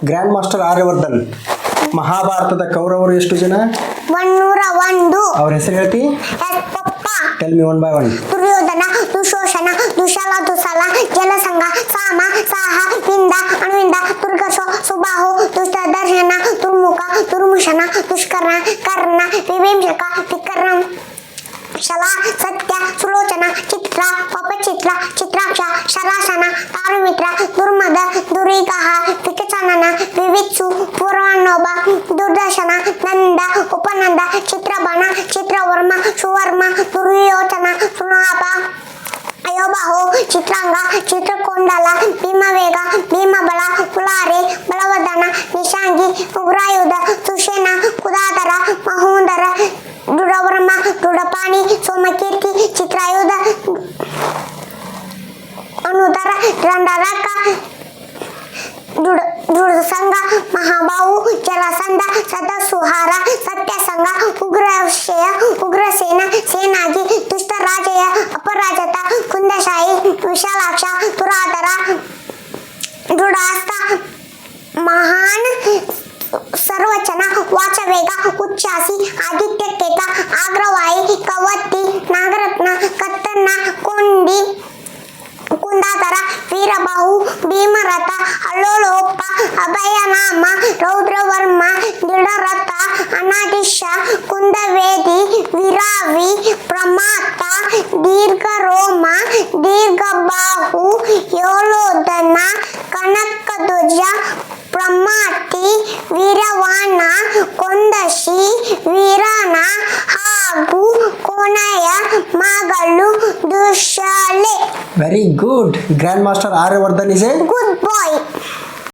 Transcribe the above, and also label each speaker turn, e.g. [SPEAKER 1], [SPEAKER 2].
[SPEAKER 1] Grand master Aryavardhan ಮಹಾಭಾರತದ ಕೌರವರು ಎಷ್ಟು ಜನ?
[SPEAKER 2] ಒನ್ನೂರ ಒಂದು.
[SPEAKER 1] ಅವ್ರ ಹೆಸರು ಹೇಳ್ತಿ? Tell me one by one
[SPEAKER 2] Duryodhana Dushasana Dushala Dussala Jalasandha Sama Saha Vinda ಅಣುವಿಂದ ದುರ್ಗಸೋ Subahu ದುಷ್ಟದರ್ಶನ ದುರ್ಮುಖ ದುರ್ಮುಷನ ದುಷ್ಕರ್ಣ Karna ವಿಭೀಷಕ ವಿಕರ್ಣ ಶಲ ಸತ್ಯ ಸುಲೋಚನ ಚಿತ್ರ ಪಪಚಿತ್ರ ಚಿತ್ರಾಕ್ಷ ಶರಾಸನ ತಾರುಮಿತ್ರ ದುರ್ಮದ ದುರಿಗಹ ವಿವಿತ್ಸು ಪೂರ್ವಾನೋಬ ದುರ್ದರ್ಶನ, ನಂದ, ಉಪನಂದ, ಚಿತ್ರಬಾಣ, ಚಿತ್ರವರ್ಮ, ಸುವರ್ಮ, ದುರ್ಯೋಚನ, ಸುನಾಪ, ಅಯೋಬಾಹು, ಚಿತ್ರಾಂಗ, ಚಿತ್ರಕೊಂಡಲ, ಭೀಮವೇಗ, ಭೀಮಬಲ, ಕುಲಾರೆ, ಬಲವರ್ಧನ, ನಿಶಾಂಗಿ, ಉಗ್ರಾಯುಧ ಸುಷೇನ ಕುದಾಧರ ಮಹೋದರ, ದೃಢವರ್ಮ, ದೃಢಪಾಣಿ, ಸೋಮಕೀರ್ತಿ, ಚಿತ್ರಾಯುಧ, ಅನುದರ, ದಂಡರಕ, ದೃಢ ದೃಢ ಸಂಘ ಮಹಾಬಾಹು ಜಲಸಂಧ ಸದಸುಹಾರ ಸತ್ಯಸಂಗ ಉಗ್ರಶಯ ಉಗ್ರಸೇನ ಸೇನಾಗಿ ದುಷ್ಟರಾಜಯ ಅಪರಾಜತ ಕುಂದಶಾಹಿ ವಿಶಾಲಾಕ್ಷ ತುರಾದರ ದೃಢಾಸ್ತ ಮಹಾನ್ ಸರ್ವಚನ ವಾಚವೇಗ ಉಚ್ಚಾಸಿ ಆದಿತ್ಯ ಕೇತ ಆಗ್ರವಾಯಿ ಕವತ್ತಿ ನಾಗರತ್ನ ಕತ್ತನ್ನ ಕೊಂಡಿ ಕುಂದಾತರ ವೀರಬಾಹು ಭೀಮರಥ ಅಲ್ಲೋಲೋಪ ಅಭಯನಾಮ ರೌದ್ರವರ್ಮ ದೃಢರಥ ಅನಾದಿಶ ಕುಂದವೇದಿ ವಿರಾವಿ ಪ್ರಮಾತ ದೀರ್ಘರೋಮ ದೀರ್ಘಬಾಹು ಯೋಲೋದನ ಕನಕಧ್ವಜ ಪ್ರಮಾತಿ ವೀರವಾಣ ಕೊಂದಶಿ ವೀರನ ಹಾಗೂ ಕೋಣಯ ಮಗಳು ದುಶಾಲೆ
[SPEAKER 1] very good grandmaster Aryavardhan is a
[SPEAKER 2] good boy